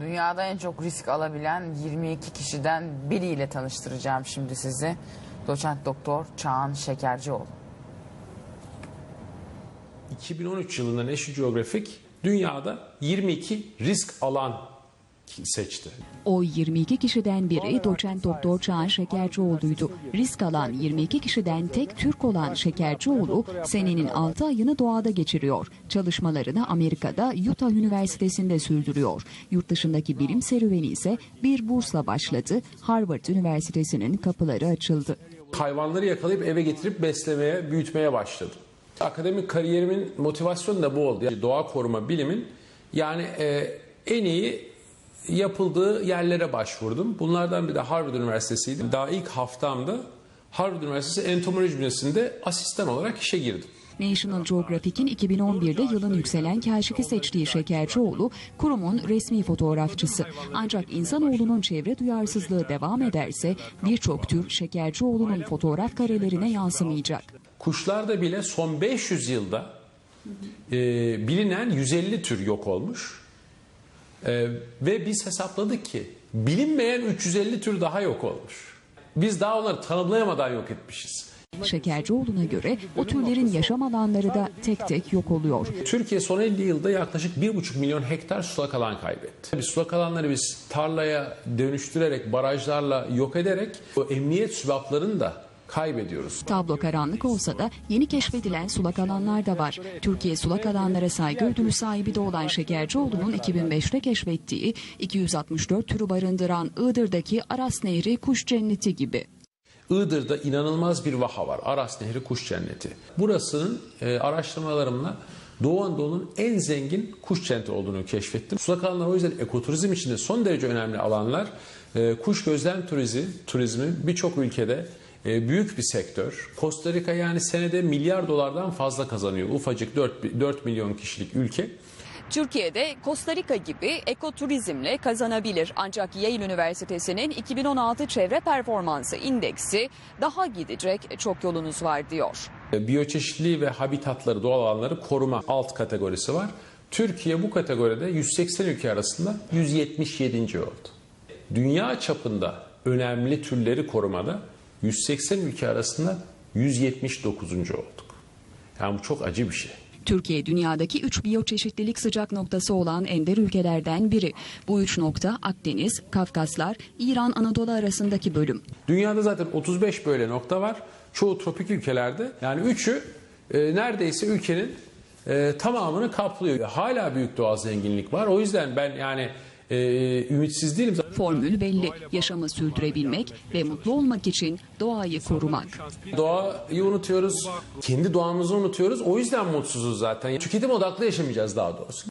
Dünyada en çok risk alabilen 22 kişiden biriyle tanıştıracağım şimdi sizi. Doçent Doktor Çağan Şekercioğlu. 2013 yılında National Geographic dünyada 22 risk alan seçti. O 22 kişiden biri doçent doktor Çağan Şekercioğlu'ydu. Risk alan 22 kişiden tek Türk olan Şekercioğlu senenin 6 ayını doğada geçiriyor. Çalışmalarını Amerika'da Utah Üniversitesi'nde sürdürüyor. Yurt dışındaki bilim serüveni ise bir bursla başladı. Harvard Üniversitesi'nin kapıları açıldı. Hayvanları yakalayıp eve getirip beslemeye, büyütmeye başladım. Akademik kariyerimin motivasyonu da bu oldu. Yani doğa koruma bilimin yani e, en iyi yapıldığı yerlere başvurdum. Bunlardan biri de Harvard Üniversitesi'ydi. Daha ilk haftamda Harvard Üniversitesi Entomoloji Bünyesi'nde asistan olarak işe girdim. National Geographic'in 2011'de yılın yükselen kaşifi seçtiği Şekercioğlu, kurumun resmi fotoğrafçısı. Ancak insanoğlunun çevre duyarsızlığı devam ederse birçok tür Şekercioğlu'nun fotoğraf karelerine yansımayacak. Kuşlarda bile son 500 yılda e, bilinen 150 tür yok olmuş. E, ve biz hesapladık ki bilinmeyen 350 tür daha yok olmuş. Biz daha onları tanımlayamadan yok etmişiz. Şekercioğlu'na göre o türlerin yaşam alanları da tek tek yok oluyor. Türkiye son 50 yılda yaklaşık 1,5 milyon hektar sulak alan kaybetti. Biz sulak alanları biz tarlaya dönüştürerek, barajlarla yok ederek o emniyet sübaplarını da kaybediyoruz. Tablo karanlık olsa da yeni keşfedilen sulak alanlar da var. Türkiye sulak alanlara saygı ödülü sahibi de olan Şekercioğlu'nun 2005'te keşfettiği 264 türü barındıran Iğdır'daki Aras Nehri kuş cenneti gibi. Iğdır'da inanılmaz bir vaha var. Aras Nehri Kuş Cenneti. Burasının e, araştırmalarımla Doğu Anadolu'nun en zengin kuş cenneti olduğunu keşfettim. Sulak alanlar o yüzden ekoturizm için de son derece önemli alanlar. E, kuş gözlem turizmi, turizmi birçok ülkede büyük bir sektör. Costa Rica yani senede milyar dolardan fazla kazanıyor. Ufacık 4, 4 milyon kişilik ülke. Türkiye'de Costa Rica gibi ekoturizmle kazanabilir. Ancak Yale Üniversitesi'nin 2016 Çevre Performansı İndeksi daha gidecek çok yolunuz var diyor. E, Biyoçeşitliliği ve habitatları, doğal alanları koruma alt kategorisi var. Türkiye bu kategoride 180 ülke arasında 177. oldu. Dünya çapında önemli türleri korumada 180 ülke arasında 179. olduk. Yani bu çok acı bir şey. Türkiye dünyadaki 3 biyoçeşitlilik sıcak noktası olan ender ülkelerden biri. Bu üç nokta Akdeniz, Kafkaslar, İran, Anadolu arasındaki bölüm. Dünyada zaten 35 böyle nokta var. Çoğu tropik ülkelerde. Yani üçü e, neredeyse ülkenin e, tamamını kaplıyor. Hala büyük doğal zenginlik var. O yüzden ben yani e, ümitsiz değilim. Formül belli. Yaşamı sürdürebilmek ve mutlu olmak için doğayı korumak. Doğayı unutuyoruz. Kendi doğamızı unutuyoruz. O yüzden mutsuzuz zaten. Tüketim odaklı yaşamayacağız daha doğrusu.